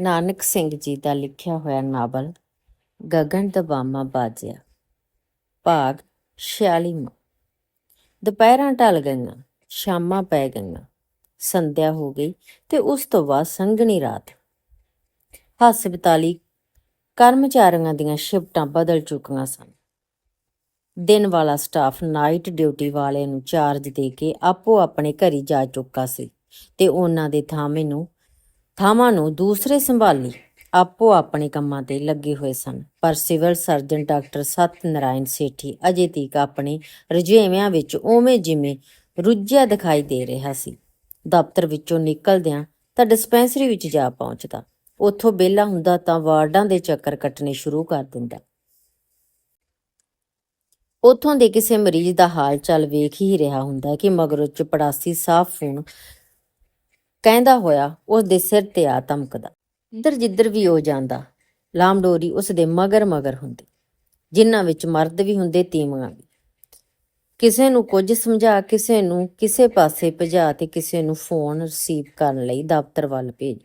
ਨਾਨਕ ਸਿੰਘ ਜੀ ਦਾ ਲਿਖਿਆ ਹੋਇਆ ਨਾਵਲ ਗਗਨ ਦਬਾਮਾ ਬਾਜਿਆ। ਭਾਗ 46ਵਾਂ ਦੁਪਹਿਰਾਂ ਢਲ ਗਈਆਂ, ਸ਼ਾਮਾਂ ਪੈ ਗਈਆਂ, ਸੰਧਿਆ ਹੋ ਗਈ ਤੇ ਉਸ ਤੋਂ ਬਾਅਦ ਸੰਘਣੀ ਰਾਤ। ਹਸਪਤਾਲੀ ਕਰਮਚਾਰੀਆਂ ਦੀਆਂ ਸ਼ਿਫਟਾਂ ਬਦਲ ਚੁੱਕੀਆਂ ਸਨ। ਦਿਨ ਵਾਲਾ ਸਟਾਫ ਨਾਈਟ ਡਿਊਟੀ ਵਾਲੇ ਨੂੰ ਚਾਰਜ ਦੇ ਕੇ ਆਪੋ ਆਪਣੇ ਘਰੀ ਜਾ ਚੁੱਕਾ ਸੀ ਤੇ ਉਹਨਾਂ ਦੇ ਥਾਂ ਮੈਨੂੰ ਥਾਵਾਂ ਨੂੰ ਦੂਸਰੇ ਸੰਭਾਲੀ ਆਪੋ ਆਪਣੇ ਕੰਮਾਂ ਤੇ ਲੱਗੇ ਹੋਏ ਸਨ। ਪਰ ਸਿਵਲ ਸਰਜਨ ਡਾਕਟਰ ਸਤ ਨਰਾਇਣ ਸੇਠੀ ਅਜੇ ਤੀਕ ਆਪਣੇ ਰੁਝੇਵਿਆਂ ਵਿੱਚ ਉਵੇਂ ਜਿਵੇਂ ਰੁੱਝਿਆ ਦਿਖਾਈ ਦੇ ਰਿਹਾ ਸੀ। ਦਫ਼ਤਰ ਵਿੱਚੋਂ ਨਿਕਲਦਿਆਂ ਤਾਂ ਡਿਸਪੈਂਸਰੀ ਵਿੱਚ ਜਾ ਪਹੁੰਚਦਾ। ਉੱਥੋਂ ਵਿਹਲਾ ਹੁੰਦਾ ਤਾਂ ਵਾਰਡਾਂ ਦੇ ਚੱਕਰ ਕੱਟਣੇ ਸ਼ੁਰੂ ਕਰ ਦਿੰਦਾ। ਉੱਥੋਂ ਦੇ ਕਿਸੇ ਮਰੀਜ਼ ਦਾ ਹਾਲ ਚਾਲ ਵੇਖ ਹੀ ਰਿਹਾ ਹੁੰਦਾ ਕਿ ਮਗਰੋਂ ਚਪੜਾਸੀ ਸਾਫ਼ ਫੋਨ ਕਹਿੰਦਾ ਹੋਇਆ ਉਸ ਦੇ ਸਿਰ ਤੇ ਆ ਧਮਕਦਾ। ਇੱਧਰ ਜਿੱਧਰ ਵੀ ਉਹ ਜਾਂਦਾ। ਲਾਮਡੋਰੀ ਉਸ ਦੇ ਮਗਰ ਮਗਰ ਹੁੰਦੀ। ਜਿਨ੍ਹਾਂ ਵਿੱਚ ਮਰਦ ਵੀ ਹੁੰਦੇ, ਤੀਵੀਆਂ ਵੀ। ਕਿਸੇ ਨੂੰ ਕੁਝ ਸਮਝਾ, ਕਿਸੇ ਨੂੰ ਕਿਸੇ ਪਾਸੇ ਭਜਾ ਤੇ ਕਿਸੇ ਨੂੰ ਫੋਨ ਰਿਸੀਵ ਕਰਨ ਲਈ ਦਫ਼ਤਰ ਵੱਲ ਭੇਜ।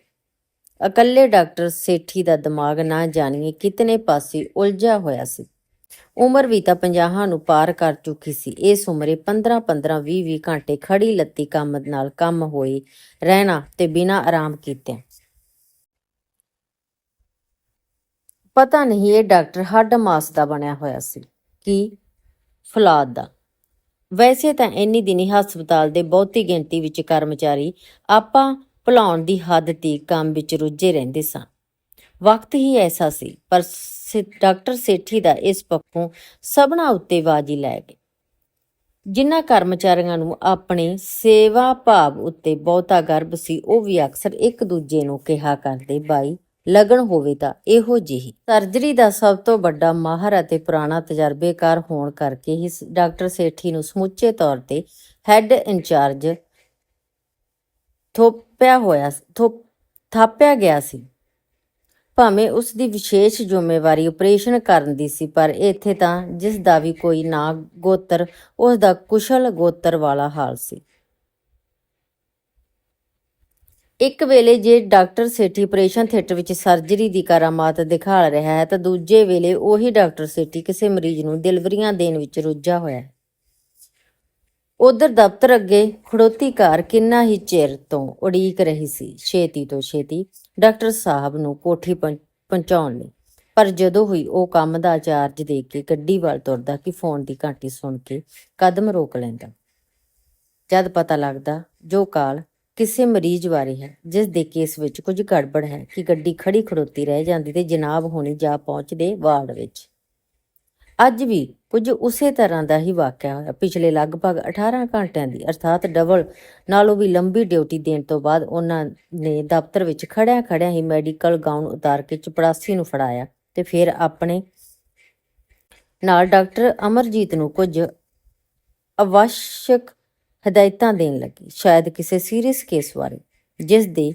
ਇਕੱਲੇ ਡਾਕਟਰ ਸੇਠੀ ਦਾ ਦਿਮਾਗ ਨਾ ਜਾਣੀਏ, ਕਿਤਨੇ ਪਾਸੇ ਉਲਝਿਆ ਹੋਇਆ ਸੀ। ਉਮਰ ਵੀ ਤਾਂ 50 ਨੂੰ ਪਾਰ ਕਰ ਚੁੱਕੀ ਸੀ। ਇਸ ਉਮਰੇ 15 15 20 20 ਘੰਟੇ ਖੜੀ ਲੱਤੀ ਕੰਮ ਨਾਲ ਕੰਮ ਹੋਏ ਰਹਿਣਾ ਤੇ ਬਿਨਾਂ ਆਰਾਮ ਕੀਤੇ। ਪਤਾ ਨਹੀਂ ਇਹ ਡਾਕਟਰ ਹੱਡ ਮਾਸ ਦਾ ਬਣਿਆ ਹੋਇਆ ਸੀ ਕੀ ਫਲਾਦ ਦਾ। ਵੈਸੇ ਤਾਂ ਇੰਨੀ ਦਿਨੀ ਹਸਪਤਾਲ ਦੇ ਬਹੁਤੀ ਗਿਣਤੀ ਵਿੱਚ ਕਰਮਚਾਰੀ ਆਪਾਂ ਭੁਲਾਉਣ ਦੀ ਹੱਦ ਤੇ ਕੰਮ ਵਿੱਚ ਰੁੱਝੇ ਰਹਿੰਦੇ ਸਨ ਵਕਤ ਹੀ ਐਸਾ ਸੀ, ਪਰ ਡਾਕਟਰ ਸੇਠੀ ਦਾ ਇਸ ਪੱਖੋਂ ਸਭਨਾ ਉੱਤੇ ਬਾਜੀ ਲੈ ਗਏ। ਜਿਨ੍ਹਾਂ ਕਰਮਚਾਰੀਆਂ ਨੂੰ ਆਪਣੇ ਸੇਵਾ ਭਾਵ ਉੱਤੇ ਬਹੁਤਾ ਗਰਬ ਸੀ, ਉਹ ਵੀ ਅਕਸਰ ਇੱਕ ਦੂਜੇ ਨੂੰ ਕਿਹਾ ਕਰਦੇ, ਬਾਈ, ਲਗਨ ਹੋਵੇ ਤਾਂ ਇਹੋ ਜਿਹੀ। ਸਰਜਰੀ ਦਾ ਸਭ ਤੋਂ ਵੱਡਾ ਮਾਹਰ ਅਤੇ ਪੁਰਾਣਾ ਤਜਰਬੇਕਾਰ ਹੋਣ ਕਰਕੇ ਹੀ ਡਾਕਟਰ ਸੇਠੀ ਨੂੰ ਸਮੁੱਚੇ ਤੌਰ ਤੇ ਹੈੱਡ ਇੰਚਾਰਜ ਥੋਪਿਆ ਹੋਇਆ ਥੋਪ ਥਾਪਿਆ ਗਿਆ ਸੀ। ਭਾਵੇਂ ਉਸ ਦੀ ਵਿਸ਼ੇਸ਼ ਜ਼ਿੰਮੇਵਾਰੀ ਆਪਰੇਸ਼ਨ ਕਰਨ ਦੀ ਸੀ, ਪਰ ਇੱਥੇ ਤਾਂ ਜਿਸ ਦਾ ਵੀ ਕੋਈ ਨਾ ਗੋਤਰ, ਉਸ ਦਾ ਕੁਸ਼ਲ ਗੋਤਰ ਵਾਲਾ ਹਾਲ ਸੀ। ਇੱਕ ਵੇਲੇ ਜੇ ਡਾਕਟਰ ਸੇਠੀ ਆਪਰੇਸ਼ਨ ਥੀਏਟਰ ਵਿੱਚ ਸਰਜਰੀ ਦੀ ਕਰਾਮਾਤ ਦਿਖਾ ਰਿਹਾ ਹੈ, ਤਾਂ ਦੂਜੇ ਵੇਲੇ ਉਹੀ ਡਾਕਟਰ ਸੇਠੀ ਕਿਸੇ ਮਰੀਜ਼ ਨੂੰ ਡਿਲੀਵਰੀਆਂ ਦੇਣ ਵਿੱਚ ਰੁੱਝਾ ਹੋਇਆ ਹੈ। ਉਧਰ ਦਫ਼ਤਰ ਅੱਗੇ ਖੜੋਤੀ ਕਾਰ ਕਿੰਨਾ ਹੀ ਚਿਰ ਤੋਂ ਉਡੀਕ ਰਹੀ ਸੀ, ਛੇਤੀ ਤੋਂ ਛੇਤੀ ਡਾਕਟਰ ਸਾਹਿਬ ਨੂੰ ਕੋਠੀ ਪਹੁੰ- ਪਹੁੰਚਾਉਣ ਲਈ। ਪਰ ਜਦੋਂ ਹੋਈ, ਉਹ ਕੰਮ ਦਾ ਚਾਰਜ ਦੇ ਕੇ ਗੱਡੀ ਵੱਲ ਤੁਰਦਾ ਕਿ ਫੋਨ ਦੀ ਘੰਟੀ ਸੁਣ ਕੇ ਕਦਮ ਰੋਕ ਲੈਂਦਾ। ਜਦ ਪਤਾ ਲੱਗਦਾ, ਜੋ ਕਾਲ ਕਿਸੇ ਮਰੀਜ਼ ਬਾਰੇ ਹੈ, ਜਿਸ ਦੇ ਕੇਸ ਵਿੱਚ ਕੁਝ ਗੜਬੜ ਹੈ ਕਿ ਗੱਡੀ ਖੜੀ ਖੜੋਤੀ ਰਹਿ ਜਾਂਦੀ ਤੇ ਜਨਾਬ ਹੋਣੀ ਜਾ ਪਹੁੰਚਦੇ ਵਾਰਡ ਵਿੱਚ। ਅੱਜ ਵੀ ਕੁਝ ਉਸੇ ਤਰ੍ਹਾਂ ਦਾ ਹੀ ਵਾਕਿਆ ਹੋਇਆ। ਪਿਛਲੇ ਲਗਭਗ 18 ਘੰਟਿਆਂ ਦੀ, ਅਰਥਾਤ ਡਬਲ, ਨਾਲੋਂ ਵੀ ਲੰਬੀ ਡਿਊਟੀ ਦੇਣ ਤੋਂ ਬਾਅਦ ਉਹਨਾਂ ਨੇ ਦਫ਼ਤਰ ਵਿੱਚ ਖੜਿਆ ਖੜਿਆਂ ਹੀ ਮੈਡੀਕਲ ਗਾਊਨ ਉਤਾਰ ਕੇ ਚਪੜਾਸੀ ਨੂੰ ਫੜਾਇਆ ਤੇ ਫਿਰ ਆਪਣੇ ਨਾਲ ਡਾਕਟਰ ਅਮਰਜੀਤ ਨੂੰ ਕੁਝ ਅਵਸ਼ਕ ਹਦਾਇਤਾਂ ਦੇਣ ਲੱਗੀ, ਸ਼ਾਇਦ ਕਿਸੇ ਸੀਰੀਅਸ ਕੇਸ ਬਾਰੇ, ਜਿਸ ਦੇ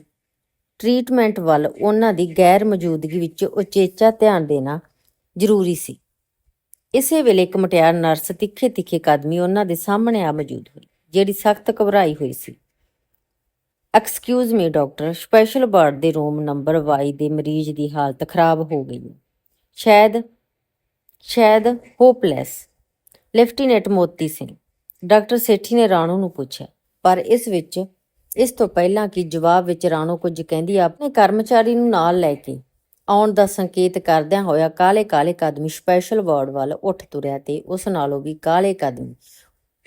ਟ੍ਰੀਟਮੈਂਟ ਵੱਲ ਉਹਨਾਂ ਦੀ ਗੈਰ ਮੌਜੂਦਗੀ ਵਿੱਚ ਉਚੇਚਾ ਧਿਆਨ ਦੇਣਾ ਜ਼ਰੂਰੀ ਸੀ। ਇਸੇ ਵੇਲੇ ਇੱਕ ਮਟਿਆਰ ਨਰਸ ਤਿੱਖੇ ਤਿੱਖੇ ਕਦਮੀ ਉਹਨਾਂ ਦੇ ਸਾਹਮਣੇ ਆ ਮੌਜੂਦ ਹੋਈ, ਜਿਹੜੀ ਸਖਤ ਘਬਰਾਈ ਹੋਈ ਸੀ। Excuse me doctor special ward ਦੇ ਰੂਮ ਨੰਬਰ 22 ਦੇ ਮਰੀਜ਼ ਦੀ ਹਾਲਤ ਖਰਾਬ ਹੋ ਗਈ ਹੈ। ਸ਼ਾਇਦ ਸ਼ਾਇਦ hopeless lieutenant Moti Singh doctor Sethi ਨੇ ਰਾਣੋ ਨੂੰ ਪੁੱਛਿਆ, ਪਰ ਇਸ ਵਿੱਚ, ਇਸ ਤੋਂ ਪਹਿਲਾਂ ਕਿ ਜਵਾਬ ਵਿੱਚ ਰਾਣੋ ਕੁਝ ਕਹਿੰਦੀ ਆਪਣੇ ਕਰਮਚਾਰੀ ਨੂੰ ਨਾਲ ਲੈ ਕੇ ਆਉਣ ਦਾ ਸੰਕੇਤ ਕਰਦਿਆਂ ਹੋਇਆ ਕਾਲੇ ਕਾਲੇ ਕਦਮੀ ਸਪੈਸ਼ਲ ਵਾਰਡ ਵੱਲ ਉੱਠ ਤੁਰਿਆ ਤੇ ਉਸ ਨਾਲੋਂ ਵੀ ਕਾਲੇ ਕਦਮੀ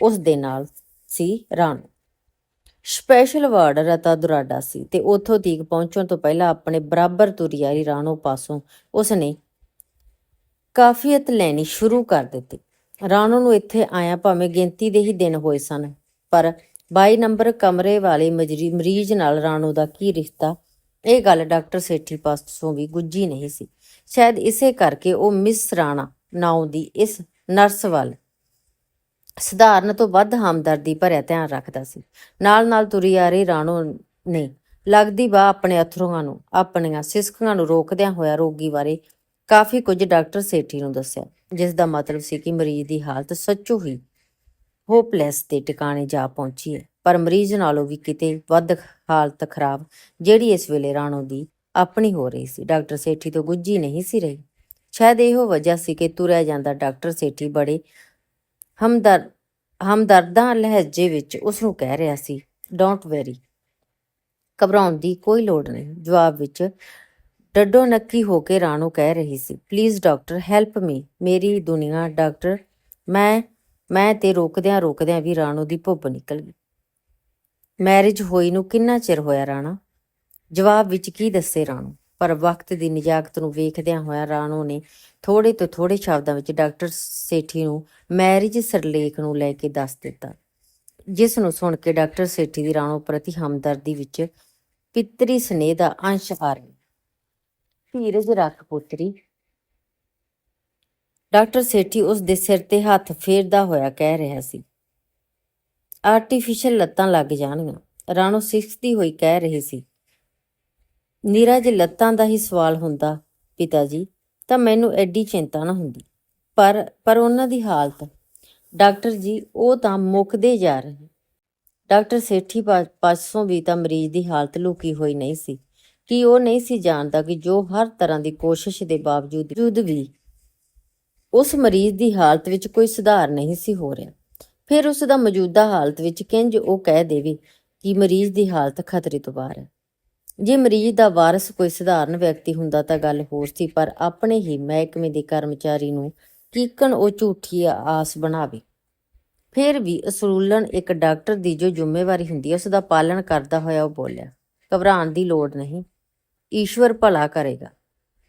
ਉਸ ਦੇ ਨਾਲ ਸੀ ਰਾਣੋ। ਸਪੈਸ਼ਲ ਵਾਰਡ ਰਤਾ ਦੁਰਾਡਾ ਸੀ ਤੇ ਉੱਥੋਂ ਤੀਕ ਪਹੁੰਚਣ ਤੋਂ ਪਹਿਲਾਂ ਆਪਣੇ ਬਰਾਬਰ ਤੁਰੀ ਆਈ ਰਾਣੋ ਪਾਸੋਂ ਉਸਨੇ ਕਾਫੀਅਤ ਲੈਣੀ ਸ਼ੁਰੂ ਕਰ ਦਿੱਤੀ। ਰਾਣੂ ਨੂੰ ਇੱਥੇ ਆਇਆ ਭਾਵੇਂ ਗਿਣਤੀ ਦੇ ਹੀ ਦਿਨ ਹੋਏ ਸਨ, ਪਰ 22 ਨੰਬਰ ਕਮਰੇ ਵਾਲੇ ਮਜਰੀ ਮਰੀਜ਼ ਨਾਲ ਰਾਣੂ ਦਾ ਕੀ ਰਿਸ਼ਤਾ ਇਹ ਗੱਲ ਡਾਕਟਰ ਸੇਠੀ ਪਾਸੋਂ ਵੀ ਗੁੱਜੀ ਨਹੀਂ ਸੀ। ਸ਼ਾਇਦ ਇਸੇ ਕਰਕੇ ਉਹ ਮਿਸ ਰਾਣਾ ਨਾਉ ਦੀ ਇਸ ਨਰਸ ਵੱਲ ਸਧਾਰਨ ਤੋਂ ਵੱਧ ਹਮਦਰਦੀ ਭਰਿਆ ਧਿਆਨ ਰੱਖਦਾ ਸੀ। ਨਾਲ ਨਾਲ ਤੁਰੀ ਆ ਰਹੀ ਰਾਣੋ ਨੇ ਲੱਗਦੀ ਬਾ ਆਪਣੇ ਅਥਰੂਆਂ ਨੂੰ, ਆਪਣੀਆਂ ਸਿਸਕਾਂ ਨੂੰ ਰੋਕਦਿਆਂ ਹੋਇਆ ਰੋਗੀ ਬਾਰੇ ਕਾਫੀ ਕੁਝ ਡਾਕਟਰ ਸੇਠੀ ਨੂੰ ਦੱਸਿਆ, ਜਿਸ ਦਾ ਮਤਲਬ ਸੀ ਕਿ ਮਰੀਜ਼ ਦੀ ਹਾਲਤ ਸੱਚੋ ਹੀ ਹੋਪਲੈਸ ਦੇ ਟਿਕਾਣੇ ਜਾ ਪਹੁੰਚੀ ਹੈ, ਪਰ ਮਰੀਜ਼ ਨਾਲੋਂ ਵੀ ਕਿਤੇ ਵੱਧ ਹਾਲਤ ਖਰਾਬ, ਜਿਹੜੀ ਇਸ ਵੇਲੇ ਰਾਣੋ ਦੀ ਆਪਣੀ ਹੋ ਰਹੀ ਸੀ। ਡਾਕਟਰ ਸੇਠੀ ਤੋਂ ਗੁੱਜੀ ਨਹੀਂ ਸੀ ਰਹੀ। ਸ਼ਾਇਦ ਇਹੋ ਵਜ੍ਹਾ ਸੀ ਕਿ ਤੁਰਿਆ ਜਾਂਦਾ ਡਾਕਟਰ ਸੇਠੀ ਬੜੇ ਹਮਦਰ, ਹਮਦਰਦਾਂ ਲਹਿਜੇ ਵਿੱਚ ਉਸ ਨੂੰ ਕਹਿ ਰਿਹਾ ਸੀ ਡੋਂਟ ਵੈਰੀ ਘਬਰਾਉਣ ਦੀ ਕੋਈ ਲੋੜ ਨਹੀਂ। ਜਵਾਬ ਵਿੱਚ ਡੱਡੋ ਨੱਕੀ ਹੋ ਕੇ ਰਾਣੋ ਕਹਿ ਰਹੀ ਸੀ ਪਲੀਜ਼ ਡਾਕਟਰ ਹੈਲਪ ਮੀ ਮੇਰੀ ਦੁਨੀਆ, ਡਾਕਟਰ, ਮੈਂ ਮੈਂ ਤੇ ਰੋਕਦਿਆਂ ਰੋਕਦਿਆਂ ਵੀ ਰਾਣੋ ਦੀ ਭੁੱਬ ਨਿਕਲ ਗਈ। ਮੈਰਿਜ ਹੋਈ ਨੂੰ ਕਿੰਨਾ ਚਿਰ ਹੋਇਆ ਰਾਣਾ? ਜਵਾਬ ਵਿੱਚ ਕੀ ਦੱਸੇ ਰਾਣੋ? ਪਰ ਵਕਤ ਦੀ ਨਿਜਾਕਤ ਨੂੰ ਵੇਖਦਿਆਂ ਹੋਇਆ ਰਾਣੋ ਨੇ ਥੋੜੇ ਤੋਂ ਥੋੜੇ ਸ਼ਬਦਾਂ ਵਿੱਚ ਡਾਕਟਰ ਸੇਠੀ ਨੂੰ ਮੈਰਿਜ ਸਰਲੇਖ ਨੂੰ ਲੈ ਕੇ ਦੱਸ ਦਿੱਤਾ। ਜਿਸ ਨੂੰ ਸੁਣ ਕੇ ਡਾਕਟਰ ਸੇਠੀ ਦੀ ਰਾਣੋ ਪ੍ਰਤੀ ਹਮਦਰਦੀ ਵਿੱਚ ਪਿਤਰੀ ਸਨੇਹ ਦਾ ਅੰਸ਼ ਆ ਰਿਹਾ ਧੀਰਜ ਰੱਖ ਪੁੱਤਰੀ। ਡਾਕਟਰ ਸੇਠੀ ਉਸ ਦੇ ਸਿਰ ਤੇ ਹੱਥ ਫੇਰਦਾ ਹੋਇਆ ਕਹਿ ਰਿਹਾ ਸੀ ਆਰਟੀਫੀਸ਼ੀਅਲ ਲੱਤਾਂ ਲੱਗ ਜਾਣਗੀਆਂ। ਰਾਣੋ ਸਿੱਖਦੀ ਹੋਈ ਕਹਿ ਰਹੀ ਸੀ। ਨੀਰਜ, ਲੱਤਾਂ ਦਾ ਹੀ ਸਵਾਲ ਹੁੰਦਾ ਪਿਤਾ ਜੀ ਤਾਂ ਮੈਨੂੰ ਐਡੀ ਚਿੰਤਾ ਨਾ ਹੁੰਦੀ। ਪਰ ਪਰ ਉਹਨਾਂ ਦੀ ਹਾਲਤ। ਡਾਕਟਰ ਜੀ, ਉਹ ਤਾਂ ਮੁੱਕਦੇ ਜਾ ਰਹੇ ਡਾਕਟਰ ਸੇਠੀ ਪਾ- ਪਾਸੋਂ ਵੀ ਤਾਂ ਮਰੀਜ਼ ਦੀ ਹਾਲਤ ਲੁਕੀ ਹੋਈ ਨਹੀਂ ਸੀ। ਕਿ ਉਹ ਨਹੀਂ ਸੀ ਜਾਣਦਾ ਕਿ ਜੋ ਹਰ ਤਰ੍ਹਾਂ ਦੀ ਕੋਸ਼ਿਸ਼ ਦੇ ਬਾਵਜੂਦ ਜੁਦ ਵੀ ਉਸ ਮਰੀਜ਼ ਦੀ ਹਾਲਤ ਵਿੱਚ ਕੋਈ ਸੁਧਾਰ ਨਹੀਂ ਸੀ ਹੋ ਰਿਹਾ। ਫਿਰ ਉਸ ਦਾ ਮੌਜੂਦਾ ਹਾਲਤ ਵਿੱਚ ਕਿੰਜ ਉਹ ਕਹਿ ਦੇਵੇ ਕਿ ਮਰੀਜ਼ ਦੀ ਹਾਲਤ ਖਤਰੇ ਤੋਂ ਬਾਹਰ ਹੈ। ਜੇ ਮਰੀਜ਼ ਦਾ ਵਾਰਸ ਕੋਈ ਸਧਾਰਨ ਵਿਅਕਤੀ ਹੁੰਦਾ ਤਾਂ ਗੱਲ ਹੋਰ ਸੀ, ਪਰ ਆਪਣੇ ਹੀ ਮਹਿਕਮੇ ਦੇ ਕਰਮਚਾਰੀ ਨੂੰ ਕੀਕਣ ਉਹ ਝੂਠੀ ਆਸ ਬਣਾਵੇ। ਫਿਰ ਵੀ ਅਸੂਲਨ ਇੱਕ ਡਾਕਟਰ ਦੀ ਜੋ ਜ਼ਿੰਮੇਵਾਰੀ ਹੁੰਦੀ ਹੈ ਉਸ ਦਾ ਪਾਲਣ ਕਰਦਾ ਹੋਇਆ ਉਹ ਬੋਲਿਆ, ਘਬਰਾਉਣ ਦੀ ਲੋੜ ਨਹੀਂ, ਈਸ਼ਵਰ ਭਲਾ ਕਰੇਗਾ।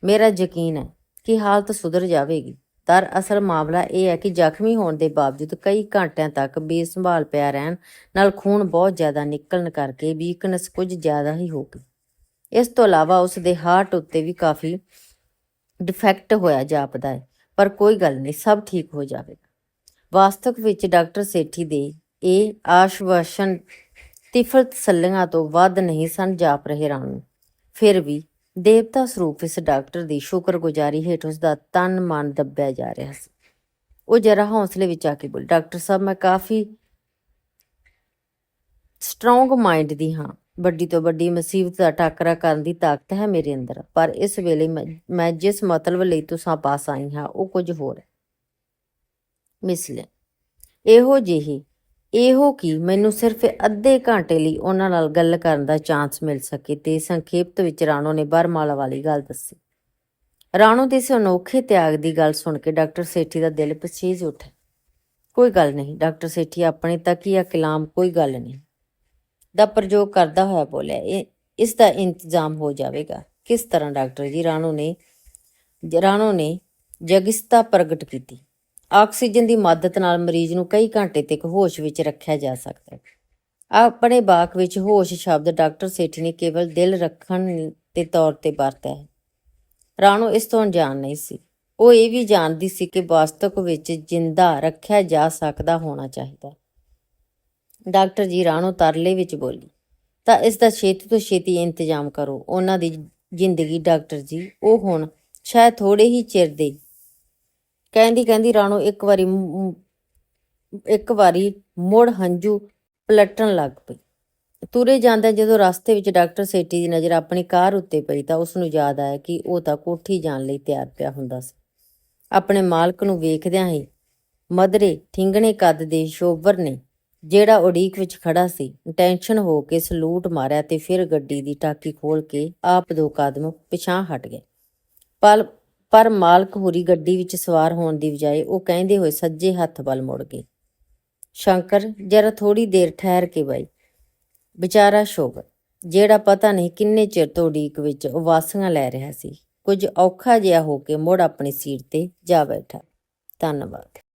ਮੇਰਾ ਯਕੀਨ ਹੈ ਕਿ ਹਾਲਤ ਸੁਧਰ ਜਾਵੇਗੀ। ਪਰ ਅਸਲ ਮਾਮਲਾ ਇਹ ਹੈ ਕਿ ਜ਼ਖਮੀ ਹੋਣ ਦੇ ਬਾਵਜੂਦ ਕਈ ਘੰਟਿਆਂ ਤੱਕ ਬੇਸੰਭਾਲ ਪਿਆ ਰਹਿਣ ਨਾਲ ਖੂਨ ਬਹੁਤ ਜ਼ਿਆਦਾ ਨਿਕਲਣ ਕਰਕੇ ਵੀਕਨੈਸ ਕੁਝ ਜ਼ਿਆਦਾ ਹੀ ਹੋ ਗਈ। ਇਸ ਤੋਂ ਇਲਾਵਾ ਉਸ ਦੇ ਹਾਰਟ ਉੱਤੇ ਵੀ ਕਾਫੀ ਡਿਫੈਕਟ ਹੋਇਆ ਜਾਪਦਾ ਹੈ, ਪਰ ਕੋਈ ਗੱਲ ਨਹੀਂ, ਸਭ ਠੀਕ ਹੋ ਜਾਵੇਗਾ। ਵਾਸਤਵ ਵਿੱਚ ਡਾਕਟਰ ਸੇਠੀ ਦੇ ਇਹ ਆਸ਼ਵਾਸਨ ਤਿਫਲ ਤਸੱਲੀਆਂ ਤੋਂ ਵੱਧ ਨਹੀਂ ਸਨ ਜਾਪ ਰਹੇ ਰਾਣੂ ਫਿਰ ਵੀ ਦੇਵਤਾ ਸਰੂਪ ਇਸ ਡਾਕਟਰ ਦੀ ਸ਼ੁਕਰਗੁਜ਼ਾਰੀ ਹੇਠ ਉਸ ਦਾ ਤਨ ਮਨ ਦੱਬਿਆ ਜਾ ਰਿਹਾ ਸੀ। ਉਹ ਜਰਾ ਹੌਸਲੇ ਵਿੱਚ ਆ ਕੇ ਬੋਲ, ਡਾਕਟਰ ਸਾਹਿਬ, ਮੈਂ ਕਾਫੀ ਸਟਰੋਂਗ ਮਾਈਂਡ ਦੀ ਹਾਂ। ਵੱਡੀ ਤੋਂ ਵੱਡੀ ਮੁਸੀਬਤ ਦਾ ਟਾਕਰਾ ਕਰਨ ਦੀ ਤਾਕਤ ਹੈ ਮੇਰੇ ਅੰਦਰ, ਪਰ ਇਸ ਵੇਲੇ ਮੈਂ ਮੈਂ ਜਿਸ ਮਤਲਬ ਲਈ ਤੁਸਾਂ ਪਾਸ ਆਈ ਹਾਂ, ਉਹ ਕੁਝ ਹੋਰ ਹੈ। ਮਿਸਲੇ ਇਹੋ ਜਿਹੀ ਇਹੋ ਕਿ ਮੈਨੂੰ ਸਿਰਫ ਅੱਧੇ ਘੰਟੇ ਲਈ ਉਹਨਾਂ ਨਾਲ ਗੱਲ ਕਰਨ ਦਾ ਚਾਂਸ ਮਿਲ ਸਕੇ ਤੇ ਸੰਖੇਪਤ ਵਿੱਚ ਰਾਣੋ ਨੇ ਬਰਮਾਲਾ ਵਾਲੀ ਗੱਲ ਦੱਸੀ। ਰਾਣੋ ਦੇ ਇਸ ਅਨੋਖੇ ਤਿਆਗ ਦੀ ਗੱਲ ਸੁਣ ਕੇ ਡਾਕਟਰ ਸੇਠੀ ਦਾ ਦਿਲ ਪਸੀਜ ਉੱਠਿਆ। ਕੋਈ ਗੱਲ ਨਹੀਂ, ਡਾਕਟਰ ਸੇਠੀ ਆਪਣੇ ਤੱਕ ਤਕੀਆ ਕਲਾਮ, ਕੋਈ ਗੱਲ ਨਹੀਂ। ਦਾ ਪ੍ਰਯੋਗ ਕਰਦਾ ਹੋਇਆ ਬੋਲਿਆ, ਇਹ, ਇਸ ਦਾ ਇੰਤਜ਼ਾਮ ਹੋ ਜਾਵੇਗਾ। ਕਿਸ ਤਰ੍ਹਾਂ ਡਾਕਟਰ ਜੀ? ਰਾਣੋ ਨੇ ਰਾਣੋ ਨੇ ਜਗਿਸਤਾ ਪ੍ਰਗਟ ਕੀਤੀ। ਆਕਸੀਜਨ ਦੀ ਮਦਦ ਨਾਲ ਮਰੀਜ਼ ਨੂੰ ਕਈ ਘੰਟੇ ਤੱਕ ਹੋਸ਼ ਵਿੱਚ ਰੱਖਿਆ ਜਾ ਸਕਦਾ ਹੈ। ਆਪਣੇ ਬਾਕ ਵਿੱਚ ਹੋਸ਼ ਸ਼ਬਦ ਡਾਕਟਰ ਸੇਠੀ ਨੇ ਕੇਵਲ ਦਿਲ ਰੱਖਣ ਦੇ ਤੌਰ ਤੇ ਵਰਤਿਆ ਹੈ। ਰਾਣੋ ਇਸ ਤੋਂ ਅਣਜਾਣ ਨਹੀਂ ਸੀ। ਉਹ ਇਹ ਵੀ ਜਾਣਦੀ ਸੀ ਕਿ ਵਾਸਤਵ ਵਿੱਚ ਜਿੰਦਾ ਰੱਖਿਆ ਜਾ ਸਕਦਾ ਹੋਣਾ ਚਾਹੀਦਾ ਡਾਕਟਰ ਜੀ ਰਾਣੋ ਤਰਲੇ ਵਿੱਚ ਬੋਲੀ, ਤਾਂ ਇਸ ਦਾ ਛੇਤੀ ਤੋਂ ਛੇਤੀ ਇੰਤਜ਼ਾਮ ਕਰੋ। ਉਹਨਾਂ ਦੀ ਜ਼ਿੰਦਗੀ ਡਾਕਟਰ ਜੀ, ਉਹ ਹੁਣ ਸ਼ਾਇਦ ਥੋੜੇ ਹੀ ਚਿਰ ਦੇ ਕਹਿੰਦੀ ਕਹਿੰਦੀ ਰਾਣੋ ਇੱਕ ਵਾਰੀ ਇੱਕ ਵਾਰੀ ਮੁੜ ਹੰਝੂ ਪਲਟਣ ਲੱਗ ਪਈ। ਤੁਰੇ ਜਾਂਦੇ ਜਦੋਂ ਰਸਤੇ ਵਿੱਚ ਡਾਕਟਰ ਸੇਟੀ ਦੀ ਨਜ਼ਰ ਆਪਣੀ ਕਾਰ ਉੱਤੇ ਪਈ ਤਾਂ ਉਸ ਨੂੰ ਯਾਦ ਆਇਆ ਕਿ ਉਹ ਤਾਂ ਕੋਠੀ ਜਾਣ ਲਈ ਤਿਆਰ ਪਿਆ ਹੁੰਦਾ ਸੀ। ਆਪਣੇ ਮਾਲਕ ਨੂੰ ਵੇਖਦਿਆਂ ਹੀ ਮਦਰੇ ਠਿੰਗਣੇ ਕੱਦ ਦੇ ਸ਼ੋਭਰ ਨੇ ਜਿਹੜਾ ਉਡੀਕ ਵਿੱਚ ਖੜਾ ਸੀ, ਟੈਨਸ਼ਨ ਹੋ ਕੇ ਸਲੂਟ ਮਾਰਿਆ ਤੇ ਫਿਰ ਗੱਡੀ ਦੀ ਟਾਕੀ ਖੋਲ ਕੇ ਆਪ ਦੋ ਕਦਮ ਪਿਛਾਂ ਹਟ ਗਏ। ਪਲ ਪਰ ਮਾਲਕ ਹੋਰੀ ਗੱਡੀ ਵਿੱਚ ਸਵਾਰ ਹੋਣ ਦੀ ਬਜਾਏ ਉਹ ਕਹਿੰਦੇ ਹੋਏ ਸੱਜੇ ਹੱਥ ਵੱਲ ਮੁੜ ਗਏ ਸ਼ੰਕਰ, ਜਰਾ ਥੋੜੀ ਦੇਰ ਠਹਿਰ ਕੇ ਬਾਈ। ਵਿਚਾਰਾ ਸ਼ੋਭਰ ਜਿਹੜਾ ਪਤਾ ਨਹੀਂ ਕਿੰਨੇ ਚਿਰ ਤੋਂ ਉਡੀਕ ਵਿੱਚ ਉਵਾਸੀਆਂ ਲੈ ਰਿਹਾ ਸੀ, ਕੁਝ ਔਖਾ ਜਿਹਾ ਹੋ ਕੇ ਮੁੜ ਆਪਣੀ ਸੀਟ ਤੇ ਜਾ ਬੈਠਾ। ਧੰਨਵਾਦ।